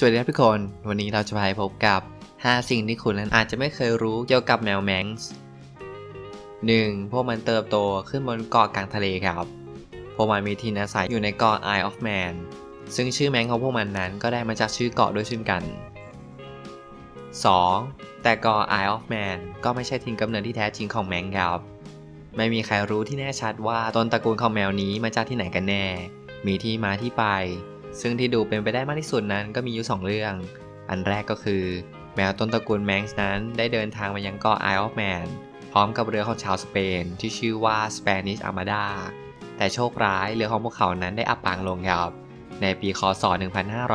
สวัสดีครับทุกคน วันนี้เราจะพาไปพบกับ 5 สิ่งที่คุณนั้นอาจจะไม่เคยรู้เกี่ยวกับแมวแมงส์ 1. พวกมันเติบโตขึ้นบนเกาะกลางทะเลครับ พวกมันมีที่อาศัยอยู่ในเกาะ Isle of Man ซึ่งชื่อแมงของพวกมันนั้นก็ได้มาจากชื่อเกาะด้วยเช่นกัน 2. แต่เกาะ Isle of Man ก็ไม่ใช่ถิ่นกำเนิดที่แท้จริงของแมงครับ ไม่มีใครรู้ที่แน่ชัดว่าต้นตระกูลของแมวนี้มาจากที่ไหนกันแน่ มีที่มาที่ไป ซึ่งที่ดูเป็นไปได้มากที่สุดนั้นก็มีอยู่ 2 เรื่อง อันแรกก็คือ แมวต้นตระกูลแมงส์นั้นได้เดินทางมายังเกาะ Isle of Man พร้อมกับเรือของชาวสเปน ที่ชื่อว่า Spanish Armada แต่โชคร้ายเรือของพวกเขานั้นได้อับปางลงครับในปีคศ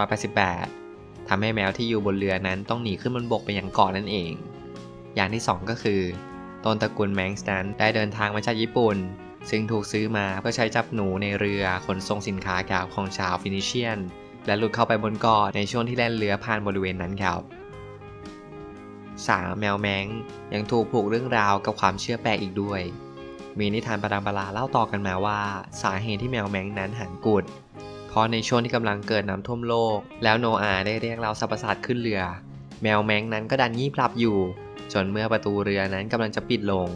1588 ทำให้แมวที่อยู่บนเรือนั้นต้องหนีขึ้นบนบกไปยังเกาะนั่นเอง อย่างที่ 2 ก็คือต้นตระกูลแมงส์นั้นได้เดินทางมาจากญี่ปุ่น ซึ่งถูกซื้อมาเพื่อใช้จับหนูในเรือขนส่งสินค้ากาวของชาวฟินิเชียน และหลุดเข้าไปบนเกาะในช่วงที่แล่นเรือผ่านบริเวณนั้นครับ 3. แมวแมงยังถูกผูกเรื่องราวกับความเชื่อแปลกอีกด้วย มีนิทานประดังปลาเล่าต่อกันมาว่า สาเหตุที่แมวแมงนั้นหันกุด เพราะในช่วงที่กำลังเกิดน้ำท่วมโลก แล้วโนอาห์ได้เรียกเราสรรพสัตว์ขึ้นเรือ แมวแมงนั้นก็ดันงีบหลับอยู่ จนเมื่อประตูเรือนั้นกำลังจะปิดลง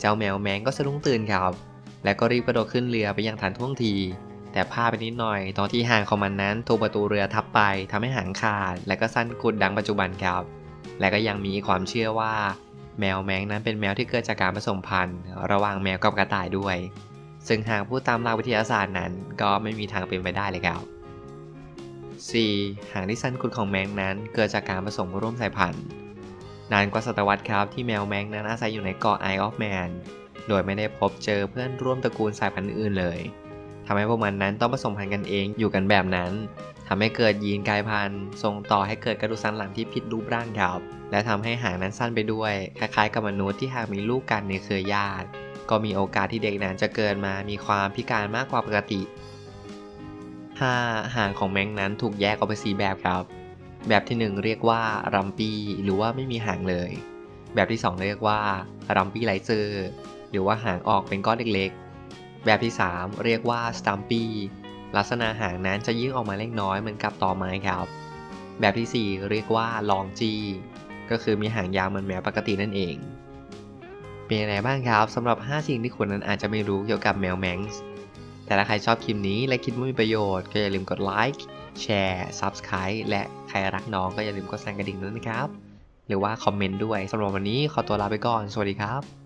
เจ้าแมวแมงก็สะดุ้งตื่นครับ และก็รีบกระโดดขึ้นเรือไปยังฐานท่วงที แต่พลาดไปนิดหน่อย ตอนที่หางของมันนั้นถูกประตูเรือทับไปทำให้หางขาด และก็สั้นกุดดังปัจจุบันครับ และก็ยังมีความเชื่อว่า แมวแมงนั้นเป็นแมวที่เกิดจากการผสมพันธุ์ ระหว่างแมวกับกระต่ายด้วย ซึ่งหากพูดตามหลักวิทยาศาสตร์นั้น ก็ไม่มีทางเป็นไปได้เลยครับ 4. หางที่สั้นกุดของแมงนั้นเกิดจากการผสมร่วมสายพันธุ์ นานกว่าศตวรรษครับที่แมวแมงนั้นอาศัยอยู่ในเกาะ Isle of Man โดยไม่ได้พบเจอเพื่อนร่วมตระกูลสายพันธุ์อื่นเลยทำให้พวกมันนั้นต้องผสมพันธุ์กันเองอยู่กันแบบนั้นทำให้เกิดยีนกลายพันธุ์ส่งต่อให้เกิดกระดูกสันหลังที่ผิดรูปร่างครับและทำให้หางนั้นสั้นไปด้วย คล้ายๆกับมนุษย์ที่หากมีลูกกันในเครือญาติ ก็มีโอกาสที่เด็กนั้นจะเกิดมามีความพิการมากกว่าปกติ 5. หางของแมงนั้นถูกแยกออกไปสีแบบครับ แบบที่ 1 เรียกว่ารัมปี้หรือว่าไม่มีหางเลย แบบที่ 2 เรียกว่ารัมปี้ไลเซอร์หรือว่าหางออกเป็นก้อนเล็กๆ แบบที่ 3 เรียกว่าสตัมปี้ลักษณะหางนั้นจะยื่นออกมาเล็กน้อยเหมือนกับตอไม้ครับ แบบที่ 4 เรียกว่าลองจีก็คือมีหางยาวเหมือนแมวปกตินั่นเอง เป็นยังไงบ้างครับสำหรับ 5 สิ่งที่คุณนั้นอาจจะไม่รู้เกี่ยวกับแมวแมงส์แต่ถ้าใครชอบคลิปนี้และคิดว่ามีประโยชน์ก็อย่าลืมกดไลค์แชร์ Subscribe และใครรักน้องก็อย่าลืมกดสั่นกระดิ่งด้วยนะครับ หรือว่าคอมเมนต์ด้วยสำหรับวันนี้ขอตัวลาไปก่อน สวัสดีครับ